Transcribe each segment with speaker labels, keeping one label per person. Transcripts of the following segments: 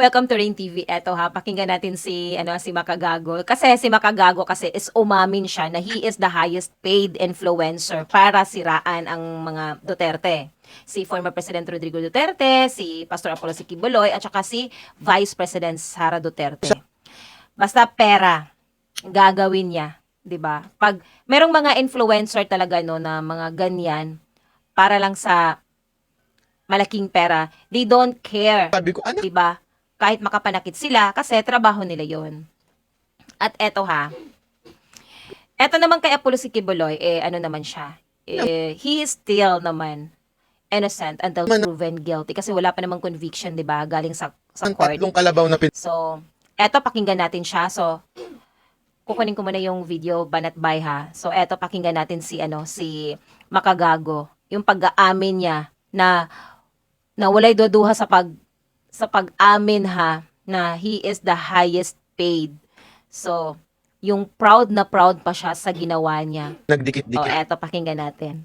Speaker 1: welcome to Rain TV. Eto ha, pakinggan natin si ano si Makagago. Kasi si Makagago kasi is umamin siya na he is the highest paid influencer para siraan ang mga Duterte. Si former President Rodrigo Duterte, si Pastor Apollo Siquiboloy, at saka si Vice President Sara Duterte. Basta pera, gagawin niya. 'di ba? Pag merong mga influencer talaga no na mga ganyan para lang sa malaking pera, they don't care
Speaker 2: Sabi ko, anak,
Speaker 1: 'di ba? Kahit makapanakit sila kasi trabaho nila 'yon. At eto ha. Eto naman kay Apollo Siquiboloy, eh ano naman siya? Eh, he is still naman innocent until
Speaker 2: Man-
Speaker 1: proven guilty kasi wala pa namang conviction, 'di ba? Galing sa sa court.
Speaker 2: tatlong kalabaw na pin...
Speaker 1: So, eto pakinggan natin siya. So, kukunin ko muna yung video banat by ha. So, eto pakinggan natin si ano si Makagago. Yung pag-aamin niya na na walay duduha sa pag sa pag-amin ha na he is the highest paid. So, yung proud na proud pa siya sa ginawa niya. O,
Speaker 2: nagdikit-dikit.
Speaker 1: eto pakinggan natin.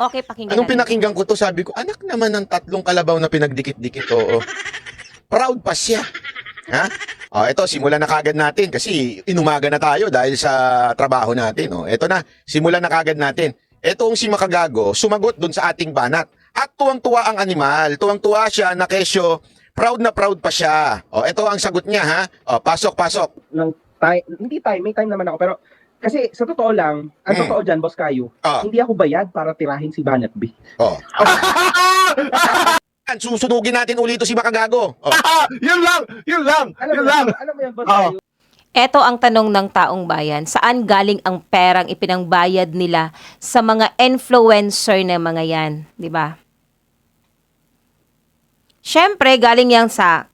Speaker 1: Okay, pakinggan
Speaker 2: Anong
Speaker 1: natin.
Speaker 2: pinakinggan ko to, sabi ko, anak naman ng tatlong kalabaw na pinagdikit-dikit, oo. Proud pa siya. Ha? Oh, ito, simulan na kagad natin kasi inumaga na tayo dahil sa trabaho natin. Oh. Ito na, simulan na kagad natin. Itong si Makagago, sumagot dun sa ating banat. At tuwang-tuwa ang animal. Tuwang-tuwa siya na kesyo, proud na proud pa siya. Oh, ito ang sagot niya, ha? Oh, pasok, pasok.
Speaker 3: ng time, hindi time, may time naman ako, pero kasi sa totoo lang, ang
Speaker 2: Hmm.
Speaker 3: totoo dyan, Boss Kayo,
Speaker 2: Oh,
Speaker 3: hindi ako bayad para tirahin si Banat B.
Speaker 2: oh. Susunugin natin ulito si Makagago. Oh.
Speaker 4: yun lang, yun lang,
Speaker 3: Alam
Speaker 4: yun
Speaker 3: mo,
Speaker 4: lang.
Speaker 3: alam mo yan, Boss
Speaker 4: Oo.
Speaker 3: Kayo,
Speaker 1: Ito ang tanong ng taong bayan. Saan galing ang perang ipinangbayad nila sa mga influencer na mga yan? Di ba? Siyempre, galing yan sa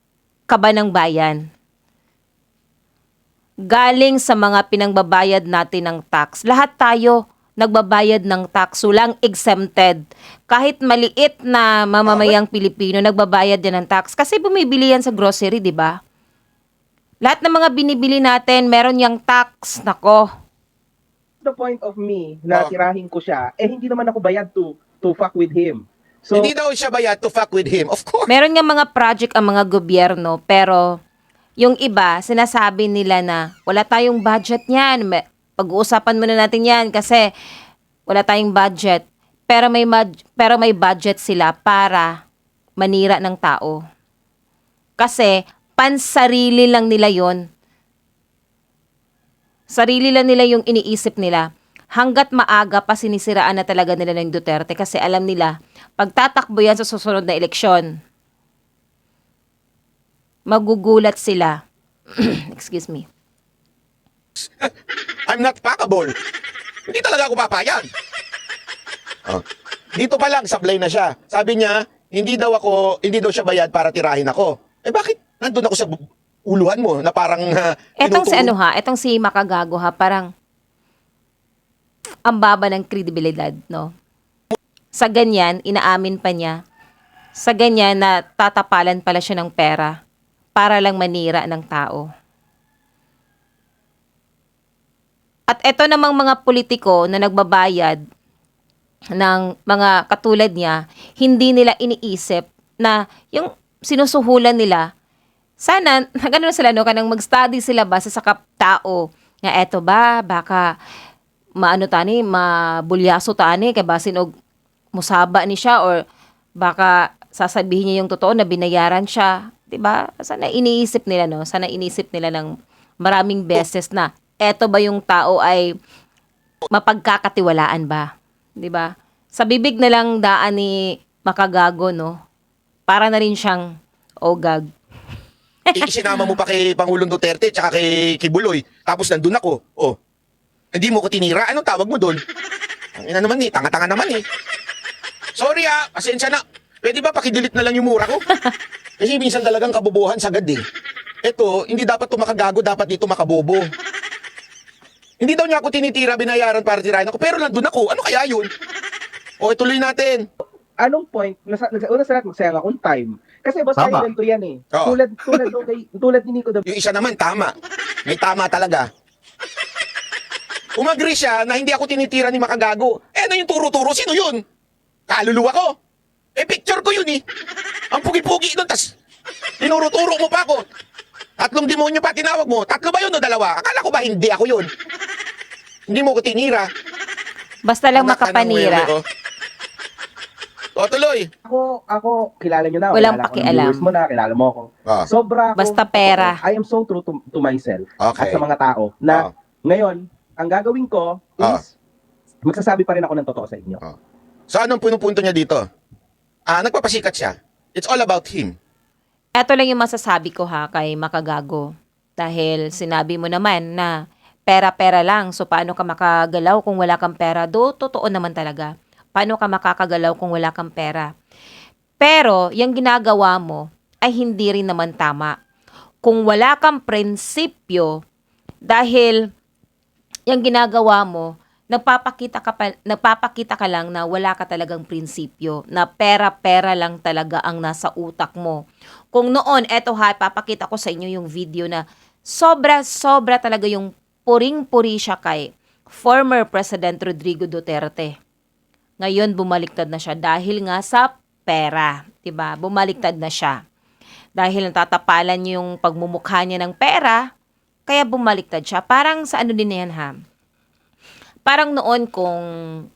Speaker 1: kaba ng bayan. Galing sa mga pinangbabayad natin ng tax. Lahat tayo nagbabayad ng tax, walang exempted. Kahit maliit na mamamayang Pilipino, nagbabayad yan ng tax. Kasi bumibili yan sa grocery, di ba? Lahat ng mga binibili natin, meron yung tax. Nako.
Speaker 3: the point of me na
Speaker 2: Oh.
Speaker 3: tirahin ko siya, eh hindi naman ako bayad to to fuck with him. So,
Speaker 2: Hindi daw siya bayad to fuck with him. Of course.
Speaker 1: Meron nga mga project ang mga gobyerno, pero yung iba, sinasabi nila na wala tayong budget niyan. Pag-uusapan muna natin yan kasi wala tayong budget. Pero may, pero may budget sila para manira ng tao. Kasi pansarili lang nila yon Sarili lang nila yung iniisip nila. Hanggat maaga pa sinisiraan na talaga nila ng Duterte kasi alam nila, pagtatakbo yan sa susunod na eleksyon, magugulat sila. Excuse me.
Speaker 2: I'm not fuckable. Hindi talaga ako papayag. Oh. Dito pa lang, sablay na siya. Sabi niya, hindi daw ako, hindi daw siya bayad para tirahin ako. Eh bakit nandun ako sa uluhan mo na parang uh,
Speaker 1: Etong si ano ha, etong si Makagago ha, parang ang baba ng kredibilidad, no? Sa ganyan, inaamin pa niya. Sa ganyan, na tatapalan pala siya ng pera para lang manira ng tao. At eto namang mga politiko na nagbabayad ng mga katulad niya, hindi nila iniisip na yung sinusuhulan nila sana, ganun sila, no, kanang mag-study sila ba sa sakap tao, nga eto ba, baka, maano tani, mabulyaso tani, kay basin og musaba ni siya, or baka sasabihin niya yung totoo na binayaran siya, 'di ba? Sana iniisip nila, no? Sana iniisip nila ng maraming beses na, eto ba yung tao ay mapagkakatiwalaan ba? 'Di ba? Sa bibig na lang daan ni Makagago, no? Para na rin siyang ogag.
Speaker 2: Isinama mo pa kay Pangulong Duterte tsaka kay Kibuloy. Tapos nandun ako. Oh. Hindi mo ko tinira. Anong tawag mo doon? Ang ina naman eh. Tanga-tanga naman eh. Sorry ah. Pasensya na. Pwede ba pakidelete na lang yung mura ko? Kasi minsan talagang kabobohan sagad eh. Ito, hindi dapat to makagago, dapat dito makabobo. Hindi daw niya ako tinitira, binayaran para tirahin ako. Pero nandun ako. Ano kaya yun? O, ituloy natin.
Speaker 3: anong point, nasa, nasa, una sa lahat, magsayang akong time. Kasi Boss
Speaker 4: Tama.
Speaker 3: Ganito yan eh.
Speaker 2: Oo.
Speaker 3: Tulad, tulad, kay, tulad ni Nico
Speaker 2: Yung isa naman, tama. May tama talaga. Umagree siya na hindi ako tinitira ni Makagago. Eh, ano yung turo-turo? Sino yun? Kaluluwa ko. Eh, picture ko yun eh. Ang pugi-pugi doon, tas Tinuro-turo mo pa ako. Tatlong demonyo pa tinawag mo. Tatlo ba yun o dalawa? Akala ko ba hindi ako yun? Hindi mo ko tinira.
Speaker 1: Basta lang
Speaker 2: Anak ka ng
Speaker 1: makapanira.
Speaker 2: webe ko. O, tuloy.
Speaker 3: Ako, ako, kilala nyo na.
Speaker 1: Walang
Speaker 3: kilala ko ng
Speaker 1: pakialam.
Speaker 3: viewers mo na, kilala mo ako.
Speaker 2: Ah,
Speaker 3: Sobra akong
Speaker 1: Basta pera.
Speaker 3: I am so true to, to myself at
Speaker 2: okay.
Speaker 3: sa mga tao na
Speaker 2: Ah.
Speaker 3: ngayon, ang gagawin ko
Speaker 2: Ah.
Speaker 3: is magsasabi pa rin ako ng totoo sa inyo.
Speaker 2: So, anong punong-punto niya dito? Ah, nagpapasikat siya. It's all about him.
Speaker 1: Ito lang yung masasabi ko ha kay Makagago. Dahil sinabi mo naman na pera-pera lang. So, paano ka makagalaw kung wala kang pera? Do, totoo naman talaga. Paano ka makakagalaw kung wala kang pera? Pero, yung ginagawa mo ay hindi rin naman tama. Kung wala kang prinsipyo, dahil yung ginagawa mo, nagpapakita ka, pa, nagpapakita ka lang na wala ka talagang prinsipyo, na pera-pera lang talaga ang nasa utak mo. Kung noon, eto ha, papakita ko sa inyo yung video na sobra-sobra talaga yung puring-puri siya kay former President Rodrigo Duterte. Ngayon, bumaliktad na siya dahil nga sa pera. ba Bumaliktad na siya. Dahil natatapalan yung pagmumukha niya ng pera, kaya bumaliktad siya. Parang sa ano din yan ha? Parang noon kung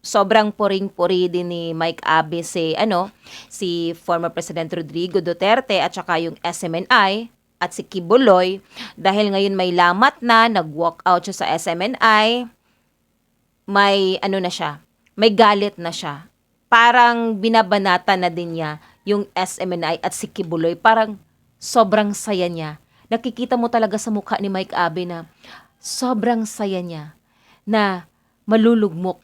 Speaker 1: sobrang puring-puri din ni Mike Abe si ano, si former President Rodrigo Duterte at saka yung SMNI at si Kibuloy dahil ngayon may lamat na nag-walk out siya sa SMNI may ano na siya, may galit na siya. Parang binabanata na din niya yung SMNI at si Kibuloy. Parang sobrang saya niya. Nakikita mo talaga sa mukha ni Mike Abe na sobrang saya niya na malulugmok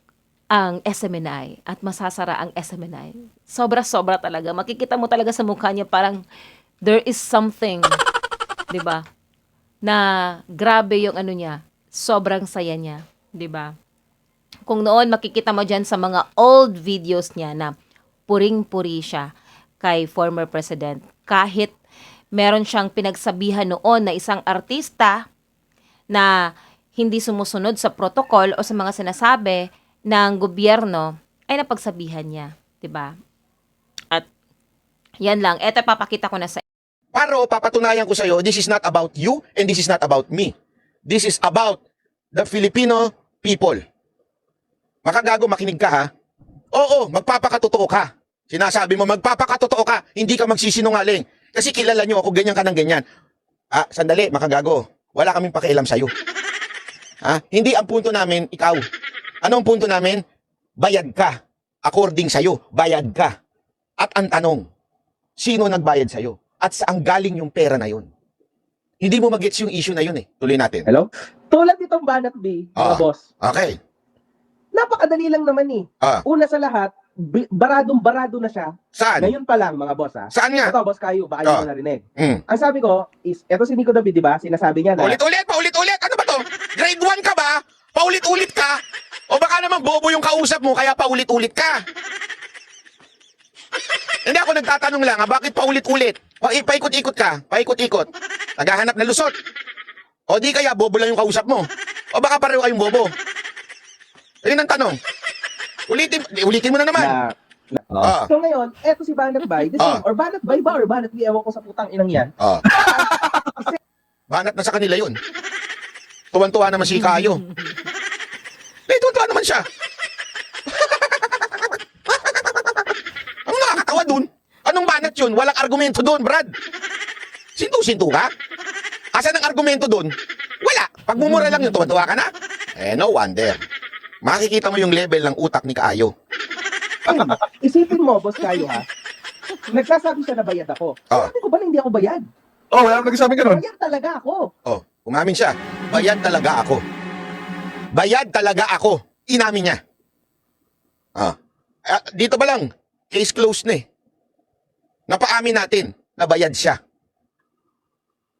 Speaker 1: ang SMNI at masasara ang SMNI. Sobra-sobra talaga. Makikita mo talaga sa mukha niya parang there is something, 'di ba? Na grabe yung ano niya. Sobrang saya niya, 'di ba? Kung noon makikita mo dyan sa mga old videos niya na puring-puri siya kay former president. Kahit meron siyang pinagsabihan noon na isang artista na hindi sumusunod sa protocol o sa mga sinasabi ng gobyerno ay napagsabihan niya, 'di ba? At yan lang, eto papakita ko na sa
Speaker 2: Para papatunayan ko sa'yo, this is not about you and this is not about me. This is about the Filipino people. Makagago, makinig ka ha. Oo, magpapakatotoo ka. Sinasabi mo, magpapakatotoo ka. Hindi ka magsisinungaling. Kasi kilala nyo ako, ganyan ka ng ganyan. Ah, sandali, makagago. Wala kaming pakialam sa'yo. Ha? Hindi ang punto namin, ikaw. Anong punto namin? Bayad ka. According sa'yo, bayad ka. At ang tanong, sino nagbayad sa'yo? At saan galing yung pera na yun? Hindi mo magets yung issue na yun eh. Tuloy natin.
Speaker 3: Hello? Tulad nitong Banat B, mga
Speaker 2: Ah.
Speaker 3: boss.
Speaker 2: Okay.
Speaker 3: Napakadali lang naman eh.
Speaker 2: Ah.
Speaker 3: Una sa lahat, baradong barado na siya.
Speaker 2: Saan?
Speaker 3: Ngayon pa lang, mga boss ha.
Speaker 2: Saan nga?
Speaker 3: Ito, boss kayo, baka hindi mo narinig.
Speaker 2: Hmm.
Speaker 3: Ang sabi ko is, eto si Nico David, di ba? Sinasabi niya na,
Speaker 2: Paulit-ulit, paulit-ulit. Ano ba to? Grade 1 ka ba? Paulit-ulit ka? O baka naman bobo yung kausap mo kaya paulit-ulit ka? Hindi ako nagtatanong lang, ha? bakit paulit-ulit? Pa paikot-ikot ka, paikot-ikot. Naghahanap na lusot. O di kaya bobo lang yung kausap mo. O baka pareho kayong bobo. Ayun ang tanong. Ulitin, ulitin mo na naman.
Speaker 3: na,
Speaker 2: Ah,
Speaker 3: so ngayon, eto si Banat Bay, the same,
Speaker 2: Ah.
Speaker 3: or Banat Bay ba, or Banat B, ewan ko sa putang inang yan.
Speaker 2: ah. Banat na sa kanila yun. Tuwan-tuwa naman si Kayo. Eh, tuwan-tuwa naman siya. Ang nakakatawa dun. Anong banat yun? Walang argumento dun, Brad. Sintu-sintu ka? Asan ang argumento dun? Wala. Pagmumura lang yun, tuwan-tuwa ka na. Eh, no wonder. Makikita mo yung level ng utak ni.
Speaker 3: Hmm. Isipin mo, boss kayo ha, nagsasabi siya na bayad ako.
Speaker 2: Ah.
Speaker 3: Sabi ko ba na hindi ako bayad?
Speaker 4: Oh, wala akong nagsasabi ganun.
Speaker 3: Bayad talaga ako.
Speaker 2: Oh, umamin siya. Bayad talaga ako. Bayad talaga ako. Inamin niya. Ah. Ah, dito ba lang? Case closed na eh. Napaamin natin na bayad siya.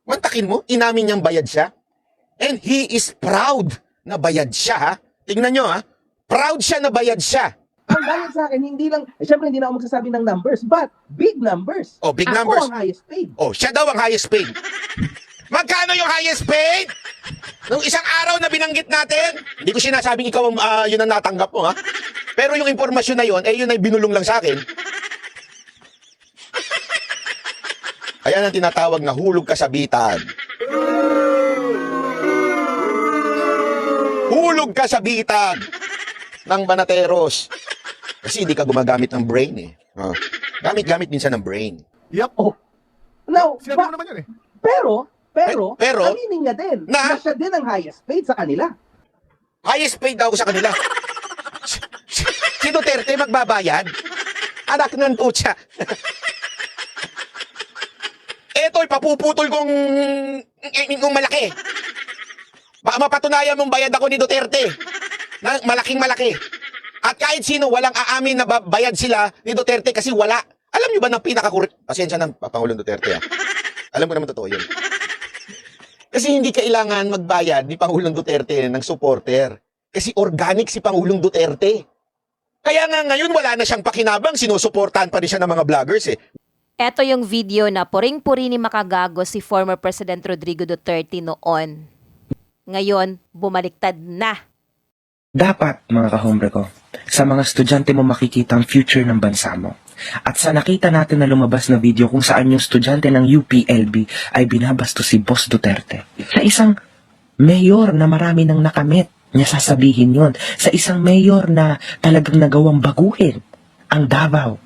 Speaker 2: Mantakin mo, inamin niyang bayad siya. And he is proud na bayad siya ha. Tingnan nyo ha. Proud siya na bayad siya.
Speaker 3: Ang bayad sa akin, hindi lang, eh, syempre hindi na ako magsasabi ng numbers, but big numbers.
Speaker 2: Oh, big
Speaker 3: ako
Speaker 2: numbers.
Speaker 3: ang highest paid.
Speaker 2: Oh, siya daw ang highest paid. Magkano yung highest paid? Nung isang araw na binanggit natin, hindi ko sinasabing ikaw ang, ah, yun ang natanggap mo, ha? Pero yung impormasyon na yun, eh yun ay binulong lang sa akin. Ayan ang tinatawag na hulog kasabitan. Hulog kasabitan ng banateros. Kasi hindi ka gumagamit ng brain eh. Ah, Gamit-gamit minsan ng brain.
Speaker 4: Yep.
Speaker 3: Oh. Now,
Speaker 4: Sinabi
Speaker 3: ba-
Speaker 4: mo naman yun eh.
Speaker 3: pero, pero,
Speaker 2: Eh, pero-
Speaker 3: aminin niya din
Speaker 2: Na?
Speaker 3: na, siya din ang highest paid sa kanila.
Speaker 2: Highest paid daw sa kanila. Si- Duterte magbabayad? Anak ng putya. Eto'y papuputol kong kung malaki. Baka mapatunayan mong bayad ako ni Duterte. Na malaking malaki. At kahit sino, walang aamin na ba- bayad sila ni Duterte kasi wala. Alam nyo ba ng pinakakuri... Pasensya ng Pangulong Duterte ah. Alam ko naman totoo yun. Kasi hindi kailangan magbayad ni Pangulong Duterte ng supporter. Kasi organic si Pangulong Duterte. Kaya nga ngayon wala na siyang pakinabang, sinusuportahan pa rin siya ng mga vloggers eh.
Speaker 1: Ito yung video na puring-puri ni makagago si former President Rodrigo Duterte noon. Ngayon, bumaliktad na.
Speaker 5: Dapat, mga kahombre ko, sa mga estudyante mo makikita ang future ng bansa mo. At sa nakita natin na lumabas na video kung saan yung estudyante ng UPLB ay binabasto si Boss Duterte. Sa isang mayor na marami nang nakamit, niya sasabihin yon Sa isang mayor na talagang nagawang baguhin ang Davao,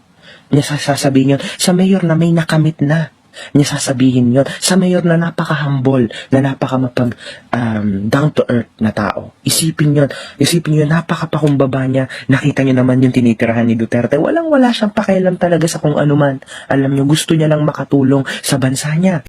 Speaker 5: niya sasabihin yon Sa mayor na may nakamit na, niya sasabihin yon Sa mayor na napaka-humble, na napaka-mapag um, down-to-earth na tao. Isipin yon Isipin nyo, napakapakumbaba niya. Nakita niyo naman yung tinitirahan ni Duterte. Walang-wala siyang pakialam talaga sa kung ano man. Alam niyo, gusto niya lang makatulong sa bansa niya.